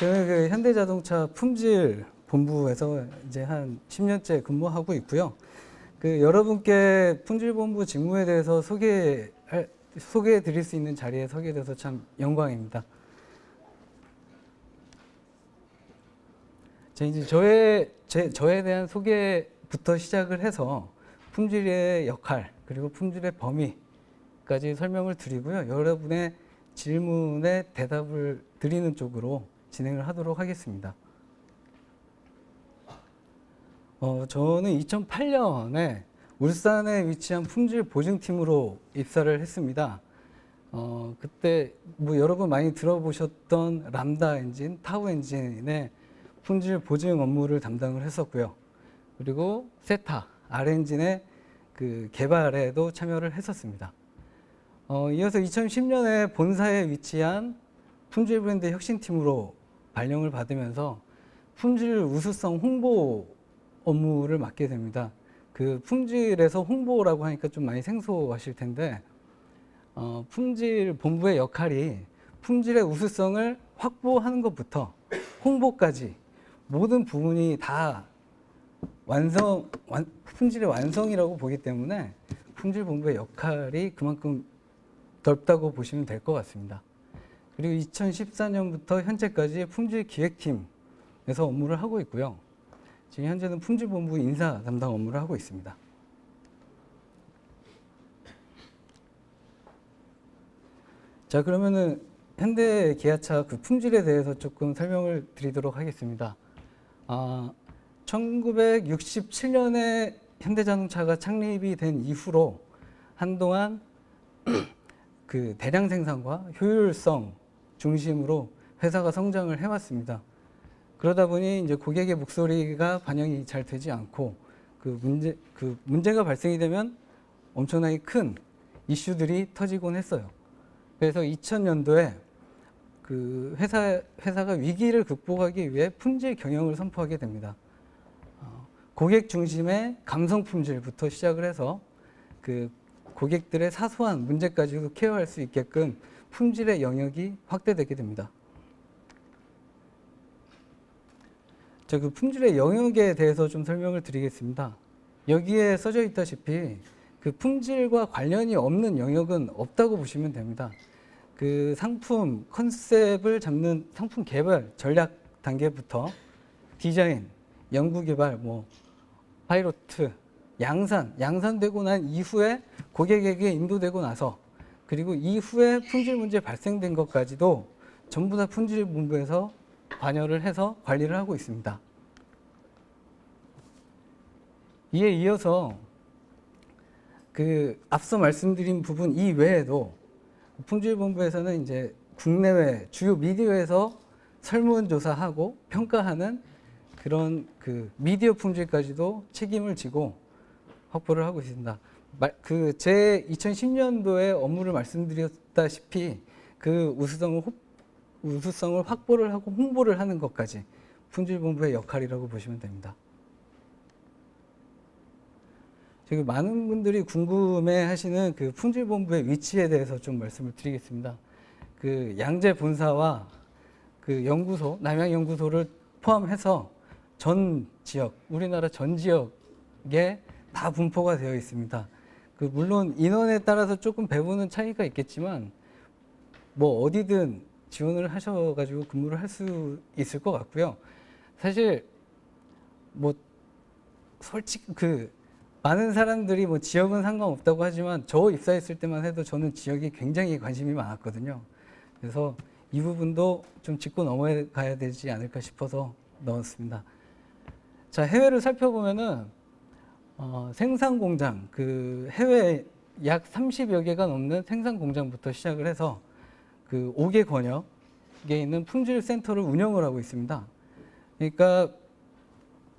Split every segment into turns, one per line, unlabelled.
저는 그 현대자동차 품질 본부에서 이제 한 10년째 근무하고 있고요. 그 여러분께 품질 본부 직무에 대해서 소개 소개해 드릴 수 있는 자리에 서게 돼서 참 영광입니다. 자, 이제 저의 제 저에 대한 소개부터 시작을 해서 품질의 역할 그리고 품질의 범위까지 설명을 드리고요. 여러분의 질문에 대답을 드리는 쪽으로 진행을 하도록 하겠습니다. 어, 저는 2008년에 울산에 위치한 품질 보증팀으로 입사를 했습니다. 어, 그때 뭐 여러분 많이 들어보셨던 람다 엔진, 타우 엔진의 품질 보증 업무를 담당을 했었고요. 그리고 세타, R 엔진의 그 개발에도 참여를 했었습니다. 어, 이어서 2010년에 본사에 위치한 품질 브랜드 혁신팀으로 발령을 받으면서 품질 우수성 홍보 업무를 맡게 됩니다. 그 품질에서 홍보라고 하니까 좀 많이 생소하실 텐데 어, 품질 본부의 역할이 품질의 우수성을 확보하는 것부터 홍보까지 모든 부분이 다 완성 완, 품질의 완성이라고 보기 때문에 품질 본부의 역할이 그만큼 넓다고 보시면 될 것 같습니다. 그리고 2014년부터 현재까지 품질 기획팀에서 업무를 하고 있고요. 지금 현재는 품질본부 인사 담당 업무를 하고 있습니다. 자 그러면은 현대 기아차 그 품질에 대해서 조금 설명을 드리도록 하겠습니다. 아, 1967년에 현대자동차가 창립이 된 이후로 한동안 그 대량 생산과 효율성 중심으로 회사가 성장을 해왔습니다. 그러다 보니 이제 고객의 목소리가 반영이 잘 되지 않고 그 문제 그 문제가 발생이 되면 엄청나게 큰 이슈들이 터지곤 했어요. 그래서 2000년도에 그 회사 회사가 위기를 극복하기 위해 품질 경영을 선포하게 됩니다. 어, 고객 중심의 감성 품질부터 시작을 해서 그 고객들의 사소한 문제까지도 케어할 수 있게끔 품질의 영역이 확대되게 됩니다. 자, 그 품질의 영역에 대해서 좀 설명을 드리겠습니다. 여기에 써져 있다시피 그 품질과 관련이 없는 영역은 없다고 보시면 됩니다. 그 상품 컨셉을 잡는 상품 개발 전략 단계부터 디자인, 연구 개발, 뭐 파이로트, 양산, 양산되고 난 이후에 고객에게 인도되고 나서 그리고 이후에 품질 문제 발생된 것까지도 전부 다 품질 본부에서 관여를 해서 관리를 하고 있습니다. 이에 이어서 그 앞서 말씀드린 부분 이외에도 품질본부에서는 이제 국내외 주요 미디어에서 설문조사하고 평가하는 그런 그 미디어 품질까지도 책임을 지고 확보를 하고 있습니다. 그제 2010년도에 업무를 말씀드렸다시피 그 우수성을 우수성을 확보를 하고 홍보를 하는 것까지 품질본부의 역할이라고 보시면 됩니다. 지금 많은 분들이 궁금해하시는 그 품질본부의 위치에 대해서 좀 말씀을 드리겠습니다. 그 양재 본사와 그 연구소 남양 연구소를 포함해서 전 지역 우리나라 전 지역에 다 분포가 되어 있습니다. 그 물론 인원에 따라서 조금 배분은 차이가 있겠지만 뭐 어디든 지원을 하셔가지고 근무를 할 수 있을 것 같고요. 사실 뭐 솔직히 그 많은 사람들이 뭐 지역은 상관없다고 하지만 저 입사했을 때만 해도 저는 지역이 굉장히 관심이 많았거든요. 그래서 이 부분도 좀 짚고 넘어가야 되지 않을까 싶어서 넣었습니다. 자 해외를 살펴보면은 어, 생산 공장 그 해외 약 30여 개가 넘는 생산 공장부터 시작을 해서 그 5개 권역에 있는 품질 센터를 운영을 하고 있습니다. 그러니까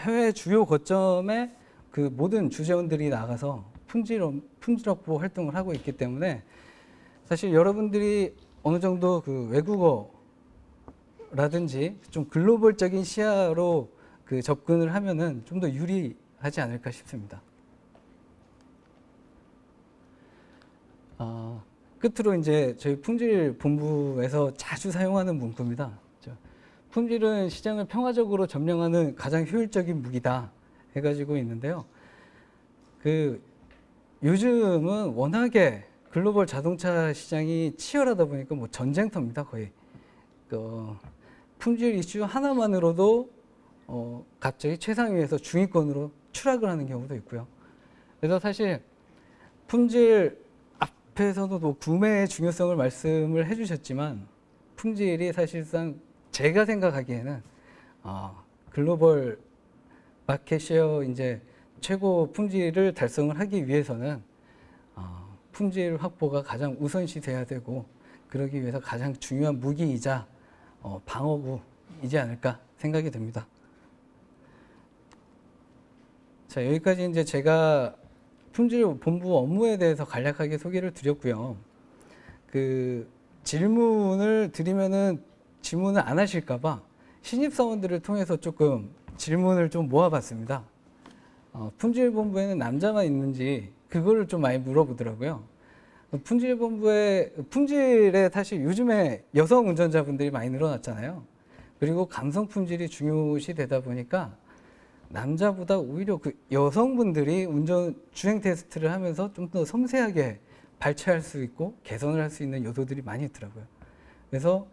해외 주요 거점에 그 모든 주재원들이 나가서 품질 품질 확보 활동을 하고 있기 때문에 사실 여러분들이 어느 정도 그 외국어라든지 좀 글로벌적인 시야로 그 접근을 하면은 좀 더 유리 하지 않을까 싶습니다. 아, 끝으로 이제 저희 품질 본부에서 자주 사용하는 문구입니다. 품질은 시장을 평화적으로 점령하는 가장 효율적인 무기다 해가지고 있는데요. 그 요즘은 워낙에 글로벌 자동차 시장이 치열하다 보니까 뭐 전쟁터입니다 거의. 그 품질 이슈 하나만으로도 어 갑자기 최상위에서 중위권으로 추락을 하는 경우도 있고요. 그래서 사실 품질 앞에서도 뭐 구매의 중요성을 말씀을 해주셨지만 품질이 사실상 제가 생각하기에는 어, 글로벌 마켓쉐어 이제 최고 품질을 달성을 하기 위해서는 어, 품질 확보가 가장 우선시 돼야 되고 그러기 위해서 가장 중요한 무기이자 어, 방어구이지 않을까 생각이 듭니다. 자 여기까지 이제 제가 품질 본부 업무에 대해서 간략하게 소개를 드렸고요. 그 질문을 드리면은 질문을 안 하실까봐 신입 사원들을 통해서 조금 질문을 좀 모아봤습니다. 어, 품질본부에는 남자만 있는지 그거를 좀 많이 물어보더라고요. 품질본부에 품질에 사실 요즘에 여성 운전자분들이 많이 늘어났잖아요. 그리고 감성 품질이 중요시 되다 보니까 남자보다 오히려 그 여성분들이 운전 주행 테스트를 하면서 좀 더 섬세하게 발췌할 수 있고 개선을 할 수 있는 요소들이 많이 있더라고요. 그래서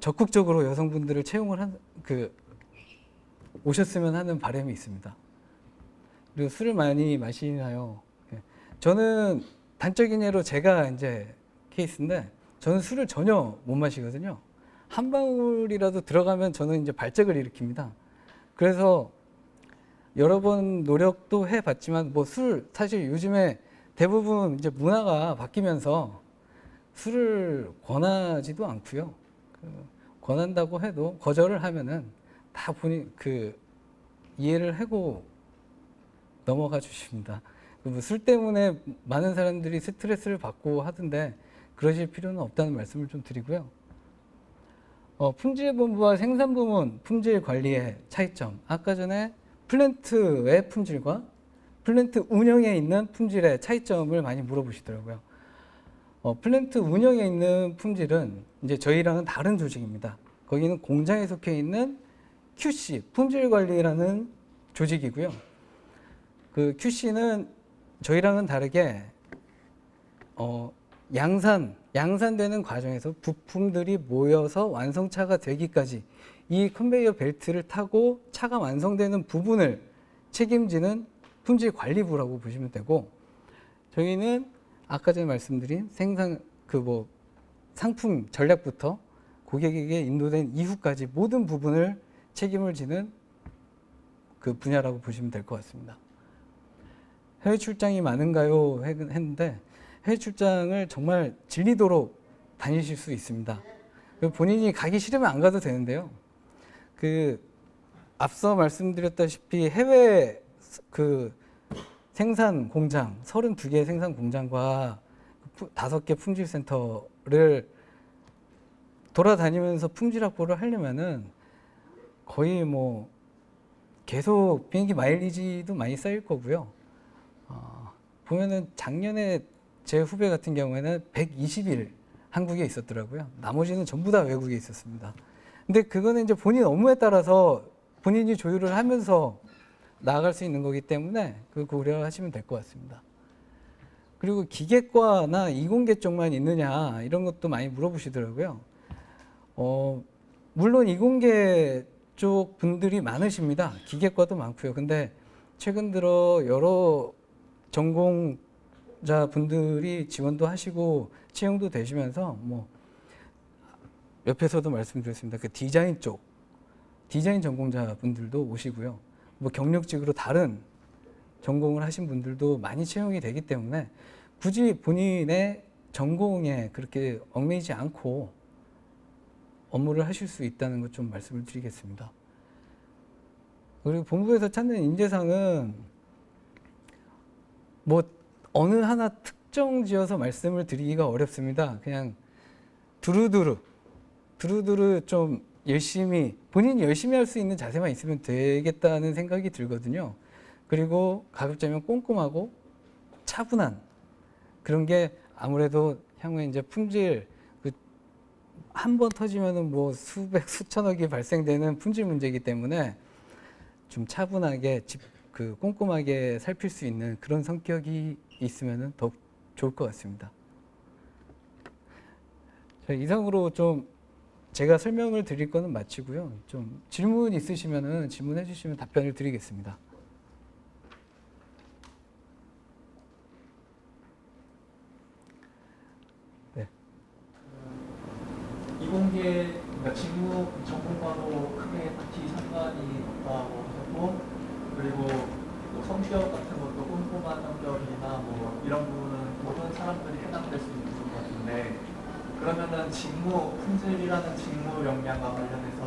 적극적으로 여성분들을 채용을 한 그 오셨으면 하는 바람이 있습니다. 그리고 술을 많이 마시나요? 예. 저는 단적인 예로 제가 이제 케이스인데 저는 술을 전혀 못 마시거든요. 한 방울이라도 들어가면 저는 이제 발작을 일으킵니다. 그래서 여러 번 노력도 해봤지만 뭐 술 사실 요즘에 대부분 이제 문화가 바뀌면서 술을 권하지도 않고요. 그 권한다고 해도 거절을 하면은 다 본인 그 이해를 하고 넘어가 주십니다. 그뭐술 때문에 많은 사람들이 스트레스를 받고 하던데 그러실 필요는 없다는 말씀을 좀 드리고요. 어, 품질본부와 생산부문 품질 관리의 차이점. 아까 전에 플랜트의 품질과 플랜트 운영에 있는 품질의 차이점을 많이 물어보시더라고요. 어, 플랜트 운영에 있는 품질은 이제 저희랑은 다른 조직입니다. 거기는 공장에 속해 있는 QC, 품질 관리라는 조직이고요. 그 QC는 저희랑은 다르게 어, 양산, 양산되는 과정에서 부품들이 모여서 완성차가 되기까지 이 컨베이어 벨트를 타고 차가 완성되는 부분을 책임지는 품질 관리부라고 보시면 되고 저희는 아까 전에 말씀드린 생산 그 뭐 상품 전략부터 고객에게 인도된 이후까지 모든 부분을 책임을 지는 그 분야라고 보시면 될 것 같습니다. 해외 출장이 많은가요? 했- 했는데 해외 출장을 정말 질리도록 다니실 수 있습니다. 그 본인이 가기 싫으면 안 가도 되는데요. 그 앞서 말씀드렸다시피 해외 그 생산 공장 32개 생산 공장과 다섯 개 품질 센터를 돌아다니면서 품질 확보를 하려면은 거의 뭐 계속 비행기 마일리지도 많이 쌓일 거고요. 어, 보면은 작년에 제 후배 같은 경우에는 120일 한국에 있었더라고요. 나머지는 전부 다 외국에 있었습니다. 근데 그거는 이제 본인 업무에 따라서 본인이 조율을 하면서 나아갈 수 있는 거기 때문에 그 고려하시면 될 것 같습니다. 그리고 기계과나 이공계 쪽만 있느냐 이런 것도 많이 물어보시더라고요. 어, 물론 이공계 쪽 분들이 많으십니다. 기계과도 많고요. 근데 최근 들어 여러 전공자 분들이 지원도 하시고 채용도 되시면서 뭐 옆에서도 말씀드렸습니다. 그 디자인 쪽 디자인 전공자 분들도 오시고요. 뭐 경력직으로 다른 전공을 하신 분들도 많이 채용이 되기 때문에 굳이 본인의 전공에 그렇게 얽매이지 않고 업무를 하실 수 있다는 것 좀 말씀을 드리겠습니다. 그리고 본부에서 찾는 인재상은 뭐 어느 하나 특정 지어서 말씀을 드리기가 어렵습니다. 그냥 두루두루 두루두루 좀 열심히 본인이 열심히 할 수 있는 자세만 있으면 되겠다는 생각이 들거든요. 그리고 가급적이면 꼼꼼하고 차분한 그런 게 아무래도 향후에 이제 품질 그 한 번 터지면은 뭐 수백 수천억이 발생되는 품질 문제이기 때문에 좀 차분하게 집, 그 꼼꼼하게 살필 수 있는 그런 성격이 있으면은 더 좋을 것 같습니다. 자, 이상으로 좀 제가 설명을 드릴 거는 마치고요. 좀 질문 있으시면은 질문해 주시면 답변을 드리겠습니다.
이공계 그러니까 직무 전공과도 크게 딱히 상관이 없다고 하셨고 그리고 뭐 성격 같은 것도 꼼꼼한 성격이나 뭐 이런 부분은 모든 사람들이 해당될 수 있는 것 같은데 그러면은 직무 품질이라는 직무 역량과 관련해서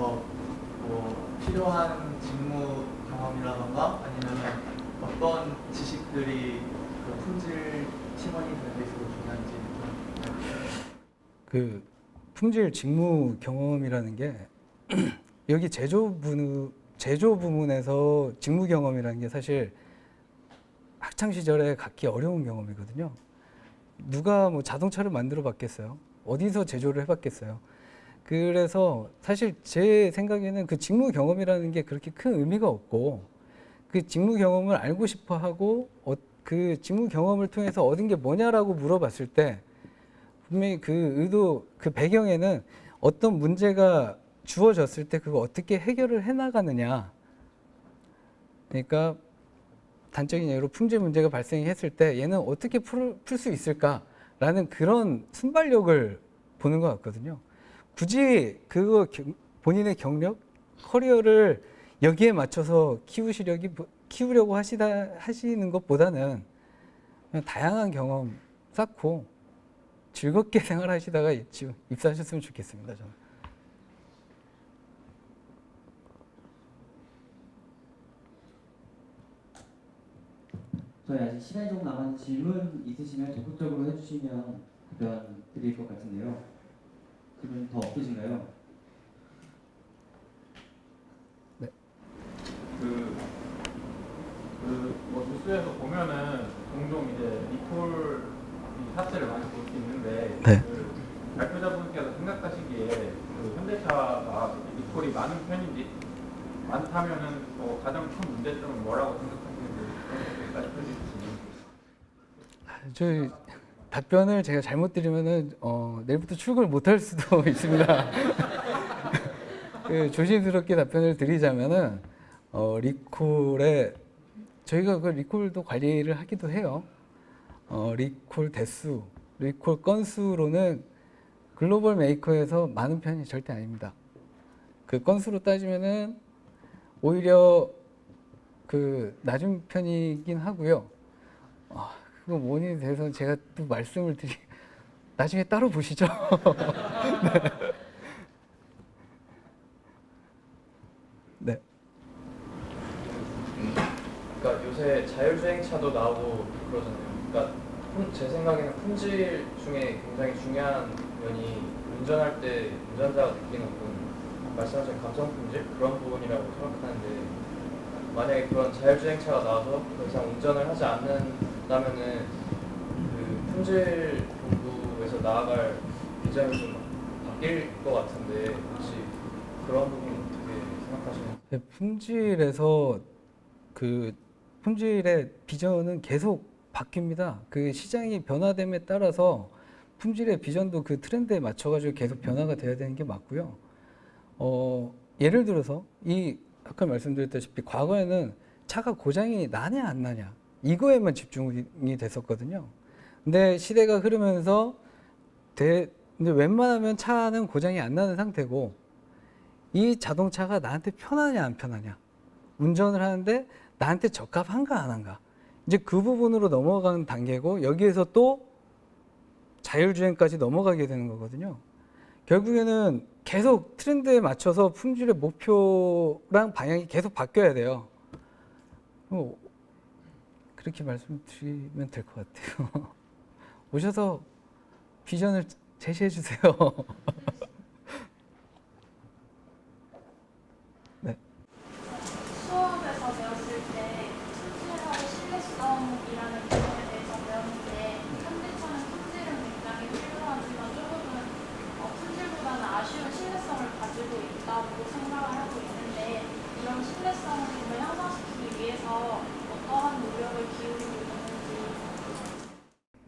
뭐 필요한 직무 경험이라던가 아니면은 어떤 지식들이 그 품질 팀원이 되는 데 있어서 중요한지
좀그 품질 직무 경험이라는 게 여기 제조 부 제조 부문에서 직무 경험이라는 게 사실 학창 시절에 갖기 어려운 경험이거든요. 누가 뭐 자동차를 만들어 봤겠어요? 어디서 제조를 해봤겠어요? 그래서 사실 제 생각에는 그 직무 경험이라는 게 그렇게 큰 의미가 없고 그 직무 경험을 알고 싶어 하고 어, 그 직무 경험을 통해서 얻은 게 뭐냐라고 물어봤을 때 분명히 그 의도 그 배경에는 어떤 문제가 주어졌을 때 그거 어떻게 해결을 해 나가느냐. 그러니까 단적인 예로 품질 문제가 발생했을 때 얘는 어떻게 풀 수 있을까 라는 그런 순발력을 보는 것 같거든요. 굳이 경- 본인의 경력, 커리어를 여기에 맞춰서 키우시려기 키우려고 하시다 하시는 것보다는 다양한 경험 쌓고 즐겁게 생활하시다가 입- 입사하셨으면 좋겠습니다. 저는.
저희 아직 시간이 좀 남았는데 질문 있으시면 적극적으로 해주시면 답변 드릴 것 같은데요. 질문 더 없으신가요?
그, 그, 뭐, 뉴스에서 보면은 종종 이제 리콜 이 사태를 많이 볼 수 있는데,
네.
그 발표자분께서 생각하시기에 그 현대차가 리콜이 많은 편인지, 많다면은 뭐 가장 큰 문제점은 뭐라고 생각하시는지, 그런 것까지 해주시면.
저희 답변을 제가 잘못 드리면은 어, 내일부터 출근을 못할 수도 있습니다. 그 조심스럽게 답변을 드리자면은 어, 리콜에 저희가 그 리콜도 관리를 하기도 해요. 어, 리콜 대수, 리콜 건수로는 글로벌 메이커에서 많은 편이 절대 아닙니다. 그 건수로 따지면은 오히려 그 낮은 편이긴 하고요. 아, 그거 원인에 대해서는 제가 또 말씀을 드리 나중에 따로 보시죠. 네.
그러니까 요새 자율주행차도 나오고 그러잖아요. 그러니까 품- 제 생각에는 품질 중에 굉장히 중요한 면이 운전할 때 운전자가 느끼는 부분, 말씀하신 감성 품질 그런 부분이라고 생각하는데 만약에 그런 자율주행차가 나와서 더 이상 운전을 하지 않는다면은 그 품질 본부에서 나아갈 비전이 좀 바뀔 것 같은데 혹시 그런 부분 어떻게 생각하시는지?
네, 품질에서 그 품질의 비전은 계속 바뀝니다. 그 시장이 변화됨에 따라서 품질의 비전도 그 트렌드에 맞춰가지고 계속 변화가 돼야 되는 게 맞고요. 어, 예를 들어서 이 아까 말씀드렸다시피 과거에는 차가 고장이 나냐 안 나냐 이거에만 집중이 됐었거든요. 근데 시대가 흐르면서 대, 근데 웬만하면 차는 고장이 안 나는 상태고 이 자동차가 나한테 편하냐 안 편하냐 운전을 하는데 나한테 적합한가 안 한가 이제 그 부분으로 넘어가는 단계고 여기에서 또 자율주행까지 넘어가게 되는 거거든요 결국에는 계속 트렌드에 맞춰서 품질의 목표랑 방향이 계속 바뀌어야 돼요. 뭐 그렇게 말씀드리면 될 것 같아요. 오셔서 비전을 제시해 주세요
수업에서 배웠을 때 품질하고 신뢰성이라는 부분에 대해서 배웠는데 현대차는 품질은 굉장히 필요하지만 조금은 어, 품질보다는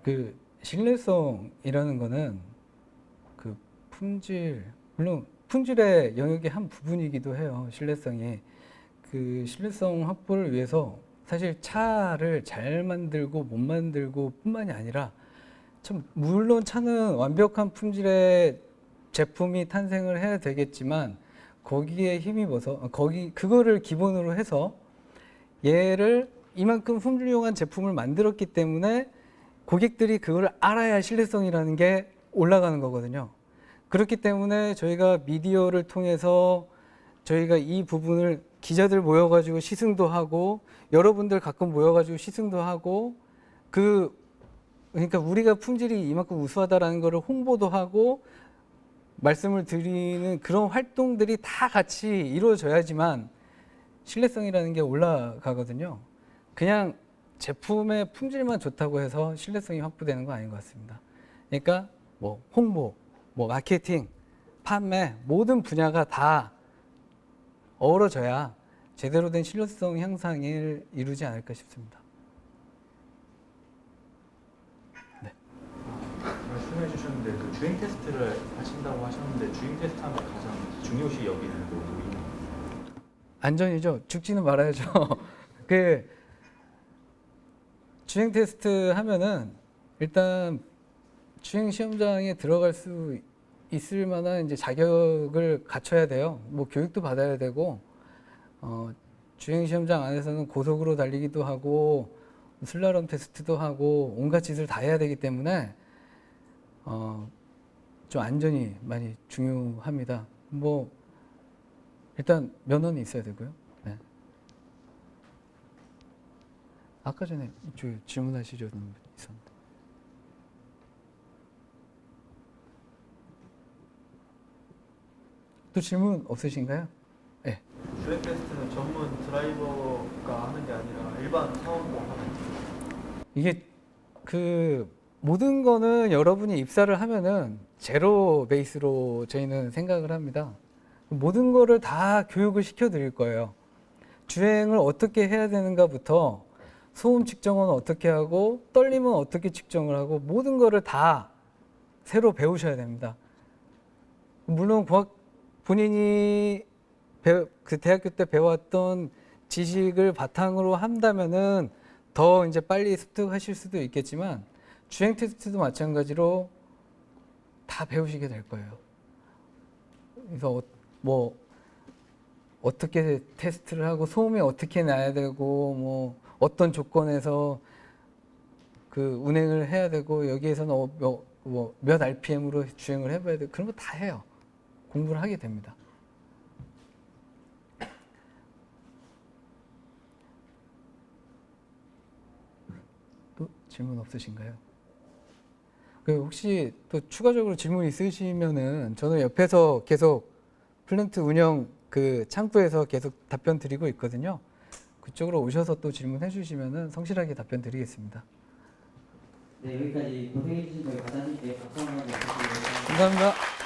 그 신뢰성이라는 거는 그 품질 물론 품질의 영역의 한 부분이기도 해요. 신뢰성이 그 신뢰성 확보를 위해서 사실 차를 잘 만들고 못 만들고 뿐만이 아니라 참 물론 차는 완벽한 품질의 제품이 탄생을 해야 되겠지만 거기에 힘입어서 거기 그거를 기본으로 해서 얘를 이만큼 훌륭한 제품을 만들었기 때문에 고객들이 그걸 알아야 신뢰성이라는 게 올라가는 거거든요. 그렇기 때문에 저희가 미디어를 통해서 저희가 이 부분을 기자들 모여가지고 시승도 하고 여러분들 가끔 모여가지고 시승도 하고 그 그러니까 우리가 품질이 이만큼 우수하다라는 거를 홍보도 하고 말씀을 드리는 그런 활동들이 다 같이 이루어져야지만 신뢰성이라는 게 올라가거든요. 그냥 제품의 품질만 좋다고 해서 신뢰성이 확보되는 건 아닌 것 같습니다. 그러니까 뭐 홍보, 뭐 마케팅, 판매 모든 분야가 다 어우러져야 제대로 된 신뢰성 향상을 이루지 않을까 싶습니다.
말씀해 주셨는데 그 주행 테스트를 하신다고 하셨는데 주행 테스트하면 가장 중요시 여기는 부분이
안전이죠. 죽지는 말아야죠. 그 주행 테스트 하면은 일단 주행 시험장에 들어갈 수 있을 만한 이제 자격을 갖춰야 돼요. 뭐 교육도 받아야 되고 어, 주행 시험장 안에서는 고속으로 달리기도 하고 슬라롬 테스트도 하고 온갖 짓을 다 해야 되기 때문에 어, 좀 안전이 많이 중요합니다. 뭐 일단 면허는 있어야 되고요. 네. 아까 전에 이쪽 질문하시죠 분 있었는데. 또 질문 없으신가요?
주행 테스트는 전문 드라이버가 하는 게 아니라 일반 사원모 하는
이게 그 모든 거는 여러분이 입사를 하면은 제로 베이스로 저희는 생각을 합니다. 모든 거를 다 교육을 시켜 드릴 거예요. 주행을 어떻게 해야 되는가부터 소음 측정은 어떻게 하고 떨림은 어떻게 측정을 하고 모든 거를 다 새로 배우셔야 됩니다. 물론 과학 본인이 배, 그 대학교 때 배웠던 지식을 바탕으로 한다면은 더 이제 빨리 습득하실 수도 있겠지만 주행 테스트도 마찬가지로 다 배우시게 될 거예요. 그래서 어, 뭐 어떻게 테스트를 하고 소음이 어떻게 나야 되고 뭐 어떤 조건에서 그 운행을 해야 되고 여기에서는 어, 몇, 뭐, 몇 RPM으로 주행을 해봐야 되고 그런 거 다 해요. 공부를 하게 됩니다. 또 질문 없으신가요? 그 혹시 또 추가적으로 질문 있으시면은 저는 옆에서 계속 플랜트 운영 그 창구에서 계속 답변 드리고 있거든요. 그쪽으로 오셔서 또 질문해 주시면은 성실하게 답변 드리겠습니다.
네, 여기까지 고생해 주신 저희 과장님께 박수 한번 부탁드리겠습니다.
감사합니다.